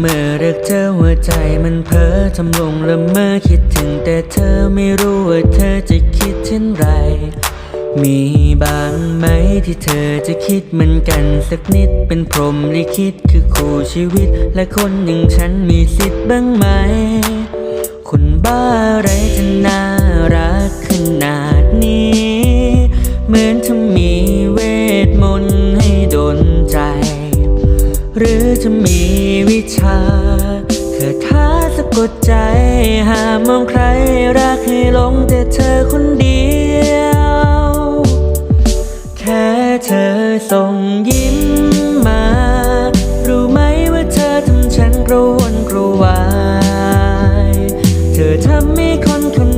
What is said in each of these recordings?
เมื่อรักเธอหัวใจมันเพ้อทำลงละเมอคิดถึงแต่เธอไม่รู้ว่าเธอจะคิดเช่นไร มีบางไหมที่เธอจะคิดเหมือนกันสักนิดเป็นพรหมลิขิตคือคู่ชีวิต และคนอย่างฉันมีสิทธิ์บ้างไหม คนบ้าอะไรจะน่ารักขนาดนี้ เหมือนจะมีเวทมนต์ให้ดนใจ หรือจะมีวิชาคาถาสะกดใจ หามองใครรักให้หลงแต่เธอคนเดียว แค่เธอส่งยิ้มมา รู้ไหมว่าเธอทำฉันกระวนกระวาย เธอทำให้คนคน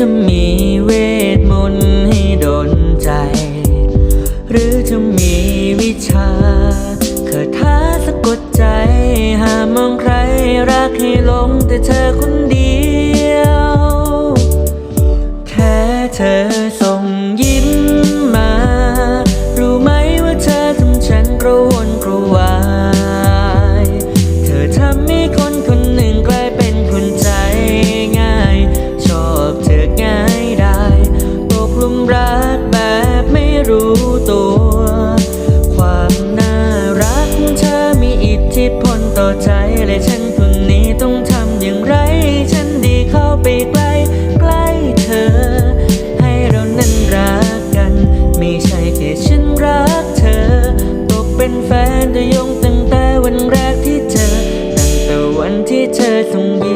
จะมีเวทมนต์ให้ดนใจ หรือจะมีวิชาคาถาสะกดใจ หามองใครรักให้หลงแต่เธอคนเดียว รู้ตัว ความน่ารักของเธอมีอิทธิพลต่อใจและฉันคนนี้ต้องทำอย่างไร ฉันดีเข้าไปใกล้ใกล้เธอ ให้เรานั้นรักกัน ไม่ใช่แค่ฉันรักเธอ ตกเป็นแฟนตัวยงตั้งแต่วันแรกที่เจอตั้งแต่วันที่เธอส่งยิ้